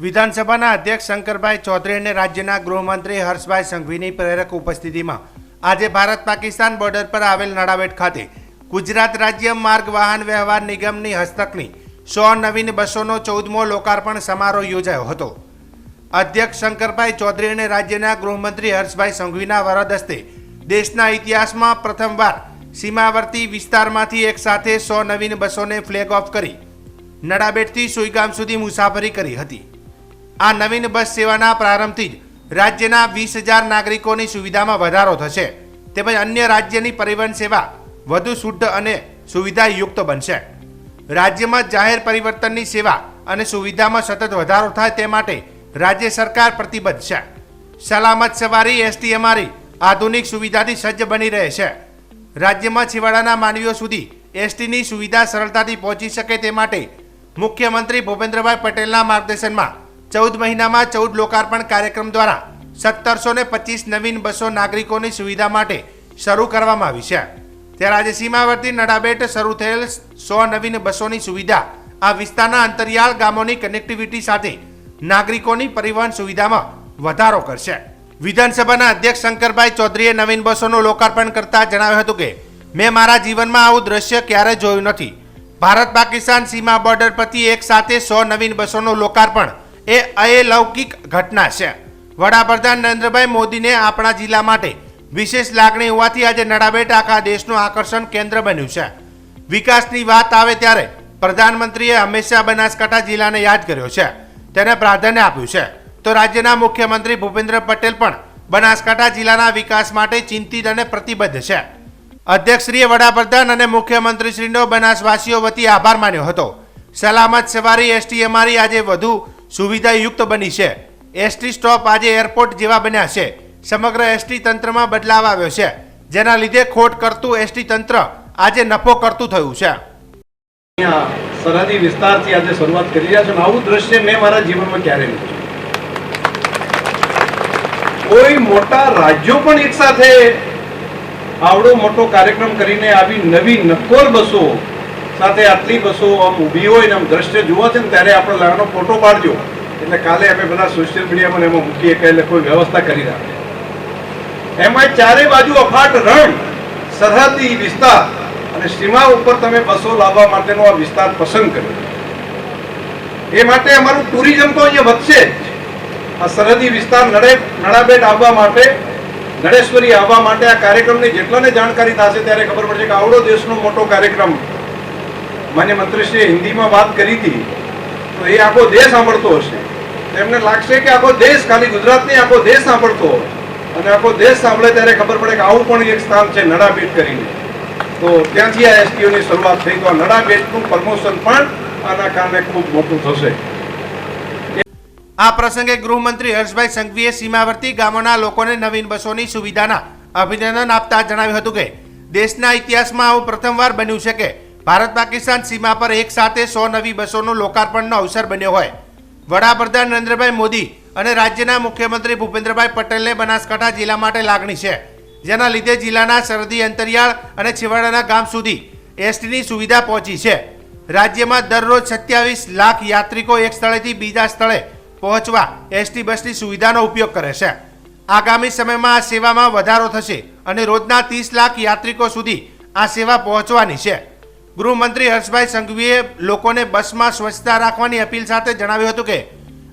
વિધાનસભાના અધ્યક્ષ શંકરભાઈ ચૌધરી અને રાજ્યના ગૃહમંત્રી હર્ષભાઈ સંઘવીની પ્રેરક ઉપસ્થિતિમાં આજે ભારત પાકિસ્તાન બોર્ડર પર આવેલ નડાબેટ ખાતે ગુજરાત રાજ્ય માર્ગ વાહન વ્યવહાર નિગમની હસ્તકની સો નવીન બસોનો ચૌદમો લોકાર્પણ સમારોહ યોજાયો હતો. અધ્યક્ષ શંકરભાઈ ચૌધરી અને રાજ્યના ગૃહમંત્રી હર્ષભાઈ સંઘવીના વરદ હસ્તે દેશના ઇતિહાસમાં પ્રથમવાર સીમાવર્તી વિસ્તારમાંથી એક સાથે સો નવીન બસોને ફ્લેગ ઓફ કરી નડાબેટથી સુઈગામ સુધી મુસાફરી કરી હતી. આ નવીન બસ સેવાના પ્રારંભથી જ રાજ્યના વીસ હજાર નાગરિકોની સુવિધામાં વધારો થશે. તેમજ અન્ય રાજ્યની પરિવહન સેવા વધુ શુદ્ધ અને સુવિધાયુક્ત બનશે. રાજ્યમાં જાહેર પરિવર્તનની સેવા અને સુવિધામાં સતત વધારો થાય તે માટે રાજ્ય સરકાર પ્રતિબદ્ધ છે. સલામત સવારી એસટી અમારી આધુનિક સુવિધાથી સજ્જ બની રહે છે. રાજ્યમાં છેવાડાના માનવીઓ સુધી એસટીની સુવિધા સરળતાથી પહોંચી શકે તે માટે મુખ્યમંત્રી ભૂપેન્દ્રભાઈ પટેલના માર્ગદર્શનમાં ચૌદ મહિનામાં ચૌદ લોકાર્પણ કાર્યક્રમ દ્વારા સત્તરસો ને પચીસ નવીન બસો નાગરિકોની સુવિધા માટે શરૂ કરવામાં આવી છે. ત્યારે આજે સીમાવર્તી નડાબેટ શરૂ થયેલ સો નવીન બસોની સુવિધા આ વિસ્તારના અંતરિયાળ ગામોની કનેક્ટિવિટી સાથે નાગરિકોની પરિવહન સુવિધામાં વધારો કરશે. વિધાનસભાના અધ્યક્ષ શંકરભાઈ ચૌધરીએ નવીન બસોનું લોકાર્પણ કરતા જણાવ્યું હતું કે, મેં મારા જીવનમાં આવું દ્રશ્ય ક્યારે જોયું નથી. ભારત પાકિસ્તાન સીમા બોર્ડર પરથી એક સાથે સો નવીન બસોનું લોકાર્પણ એ અલૌકિક ઘટના છે. વડાપ્રધાન નરેન્દ્રભાઈ મોદીને આપણા જિલ્લા માટે વિશેષ લાગણી હોવાથી આજે નડાબેટ આખા દેશનું આકર્ષણ કેન્દ્ર બન્યું છે. વિકાસની વાત આવે ત્યારે પ્રધાનમંત્રીએ હંમેશા બનાસકાંઠા જિલ્લાને યાદ કર્યો છે. તેને પ્રાધાન્ય આપ્યું છે. તો રાજ્યના મુખ્યમંત્રી ભૂપેન્દ્ર પટેલ પણ બનાસકાંઠા જિલ્લાના વિકાસ માટે ચિંતિત અને પ્રતિબદ્ધ છે. અધ્યક્ષશ્રીએ વડાપ્રધાન અને મુખ્યમંત્રીશ્રીનો બનાસવાસીઓ વતી આભાર માન્યો હતો. સલામત સવારી એસટી આજે વધુ સુવિધાયુક્ત બની છે. એસટી સ્ટોપ આજે એરપોર્ટ જેવા બન્યા છે. સમગ્ર એસટી તંત્રમાં બદલાવ આવ્યો છે. જેના લીધે ખોટ કરતું એસટી તંત્ર આજે નફો કરતું થયું છે. સરહદી વિસ્તારથી આજે શરૂઆત કરી રહ્યા છે આવું દ્રશ્ય મેં મારા જીવનમાં ક્યારે કોઈ મોટા રાજ્યો પણ એક સાથે આવડો મોટો કાર્યક્રમ કરીને આવી નવી નક્કોર બસો સાથે આટલી બસો આમ ઊભી હોય ને આમ દ્રશ્ય જોવા છે ને ત્યારે આપણે લાગનો ફોટો પાડજો. એટલે કાલે અમે બધા સોશિયલ મીડિયામાં એમાં મૂકીએ કે એટલે કોઈ વ્યવસ્થા કરી રાખે. એમાં ચારે બાજુ અફાટ રણ, સરહદી વિસ્તાર અને સીમા ઉપર તમે બસો લાવવા માટેનો આ વિસ્તાર પસંદ કર્યો. એ માટે અમારું ટુરિઝમ તો અહીંયા વધશે જ. આ સરહદી વિસ્તાર નડે નડાબેટ આવવા માટે, નડેશ્વરી આવવા માટે આ કાર્યક્રમની જેટલાને જાણકારી થશે ત્યારે ખબર પડશે કે આવડો દેશનો મોટો કાર્યક્રમ માન્ય મંત્રીશ્રીએ હિન્દીમાં વાત કરી હતી, તો એ આખો દેશ સાંભળતો હશે. એમને લાગશે કે આખો દેશ ખાલી ગુજરાતની આખો દેશ સાંભળતો અને આખો દેશ સાંભળે ત્યારે ખબર પડે કે આવું પણ એક સ્થાન છે નડાબેટ કરીને. તો ત્યાંથી આ એસટીઓની શરૂઆત થઈ, તો આ નડાબેટનું પ્રમોશન પણ આના કારણે ખૂબ મોટું થશે. આ પ્રસંગે ગૃહમંત્રી હર્ષભાઈ સંઘવીએ સીમાવર્તી ગામોના લોકોને નવીન બસોની સુવિધાના અભિનંદન આપતા જણાવ્યું હતું કે, દેશના ઇતિહાસમાં આવું પ્રથમવાર બન્યું છે કે ભારત પાકિસ્તાન સીમા પર એક સાથે સો નવી બસોનું લોકાર્પણનો અવસર બન્યો હોય. વડાપ્રધાન નરેન્દ્રભાઈ મોદી અને રાજ્યના મુખ્યમંત્રી ભૂપેન્દ્રભાઈ પટેલને બનાસકાંઠા જિલ્લા માટે લાગણી છે. જેના લીધે જિલ્લાના સરહદી અંતરિયાળ અને છેવાડાના ગામ સુધી એસટીની સુવિધા પહોંચી છે. રાજ્યમાં દરરોજ સત્યાવીસ લાખ યાત્રિકો એક સ્થળેથી બીજા સ્થળે પહોંચવા એસટી બસની સુવિધાનો ઉપયોગ કરે છે. આગામી સમયમાં આ સેવામાં વધારો થશે અને રોજના ત્રીસ લાખ યાત્રિકો સુધી આ સેવા પહોંચવાની છે. ગૃહમંત્રી હર્ષભાઈ સંઘવીએ લોકોને બસમાં સ્વચ્છતા રાખવાની અપીલ સાથે જણાવ્યું હતું કે,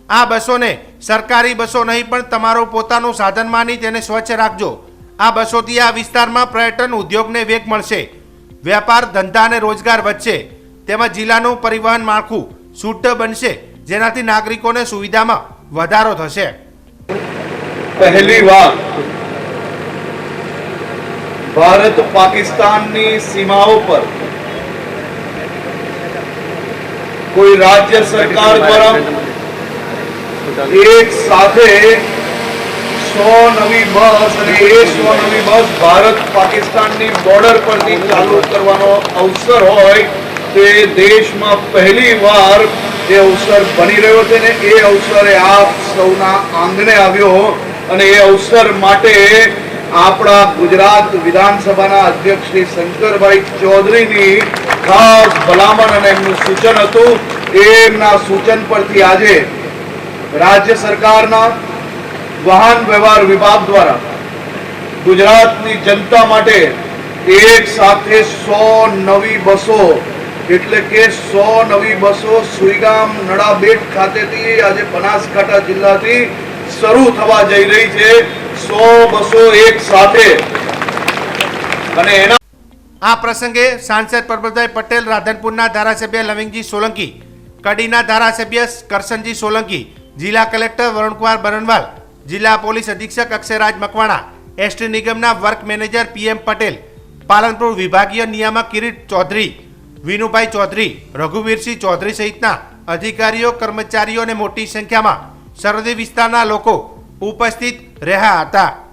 આ બસોને સરકારી બસો નહીં, પણ તમારો પોતાનું સાધન માની તેને સ્વચ્છ રાખજો. આ બસોથી આ વિસ્તારમાં પર્યટન ઉદ્યોગને વેગ મળશે. વેપાર ધંધા અને રોજગાર વધશે. તેમજ જિલ્લાનું પરિવહન માળખું શુદ્ધ બનશે, જેનાથી નાગરિકોને સુવિધામાં વધારો થશે. પહેલી વાર ભારત પાકિસ્તાનની સીમાઓ પર કોઈ રાજ્ય સરકાર દ્વારા એક સાથે સો નવી બસ અને એ સો નવી બસ ભારત પાકિસ્તાનની બોર્ડર પરથી ચાલુ કરવાનો અવસર હોય તે દેશમાં પહેલી વાર એ અવસર બની રહ્યો છે ને એ અવસરે આપ સૌના આંગણે આવ્યો અને એ અવસર માટે આપણા ગુજરાત વિધાનસભાના અધ્યક્ષ શ્રી શંકરભાઈ ચૌધરીની ખાસ ભલામણ અને એમનું સૂચન હતું. એમના સૂચન પરથી આજે રાજ્ય સરકારના વાહન વ્યવહાર વિભાગ દ્વારા ગુજરાતની જનતા માટે એક સાથે સો નવી બસો, એટલે કે સો નવી બસો સુઈગામ નડાબેટ ખાતેથી આજે બનાસકાંઠા જિલ્લાથી શરૂ થવા જઈ રહી છે. સો બસો એક સાથે. અને એના આ પ્રસંગે સાંસદ પરબતભાઈ પટેલ, રાધનપુરના ધારાસભ્ય લવિંગજી સોલંકી, કડીના ધારાસભ્ય કરશનજી સોલંકી, જિલ્લા કલેક્ટર વરુણકુમાર બરનવાલ, જિલ્લા પોલીસ અધિક્ષક અક્ષયરાજ મકવાણા, એસટી નિગમના work manager PM Patel, Palanpur વિભાગીય નિયામક કિરીટ ચૌધરી, વિનુભાઈ ચૌધરી, રઘુવીરસિંહ ચૌધરી સહિતના અધિકારીઓ કર્મચારીઓને મોટી સંખ્યામાં સરહદી વિસ્તારના લોકો ઉપસ્થિત રહ્યા હતા.